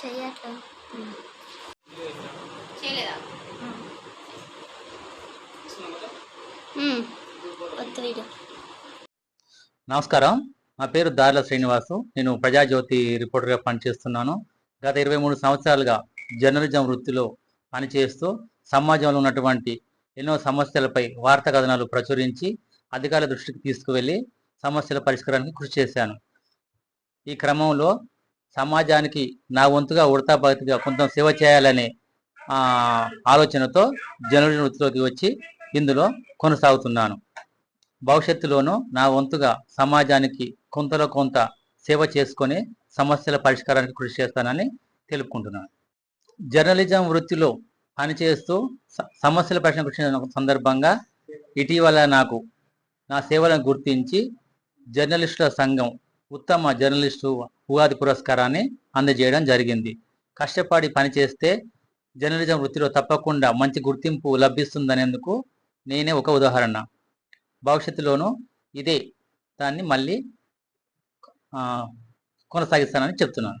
చెయ్యట్లా చేయలేదా? నమస్కారం. నా పేరు దార్ల శ్రీనివాసు. నేను ప్రజాజ్యోతి రిపోర్టర్గా పనిచేస్తున్నాను. గత ఇరవై మూడు సంవత్సరాలుగా జర్నలిజం వృత్తిలో పనిచేస్తూ సమాజంలో ఉన్నటువంటి ఎన్నో సమస్యలపై వార్తా కథనాలు ప్రచురించి అధికారుల దృష్టికి తీసుకువెళ్ళి సమస్యల పరిష్కారానికి కృషి చేశాను. ఈ క్రమంలో సమాజానికి నా వంతుగా ఉడతా భక్తిగా కొంత సేవ చేయాలనే ఆలోచనతో జర్నలిజం వృత్తిలోకి వచ్చి ఇందులో కొనసాగుతున్నాను. భవిష్యత్తులోనూ నా వంతుగా సమాజానికి కొంతలో కొంత సేవ చేసుకొని సమస్యల పరిష్కారానికి కృషి చేస్తానని తెలుపుకుంటున్నాను. జర్నలిజం వృత్తిలో పనిచేస్తూ సమస్యల పరిష్కారం కృషి సందర్భంగా ఇటీవల నాకు నా సేవలను గుర్తించి జర్నలిస్టుల సంఘం ఉత్తమ జర్నలిస్టు ఉగాది పురస్కారాన్ని అందజేయడం జరిగింది. కష్టపడి పనిచేస్తే జర్నలిజం వృత్తిలో తప్పకుండా మంచి గుర్తింపు లభిస్తుందనేందుకు నేనే ఒక ఉదాహరణ. భవిష్యత్తులోనూ ఇదే దాన్ని మళ్ళీ కొనసాగిస్తానని చెప్తున్నాను.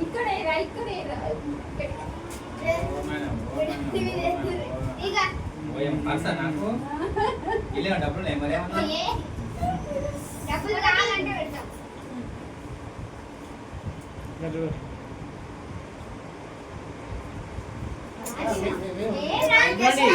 ఇక్కడే ఇక్కడే ఇక నాకు ఇల్లు డబ్బులు లేవు మరి ఏమన్నా? డబ్బులు కావాలంటే పెడతాం ఏ రా, ఇవ్వండి. చేస్తా.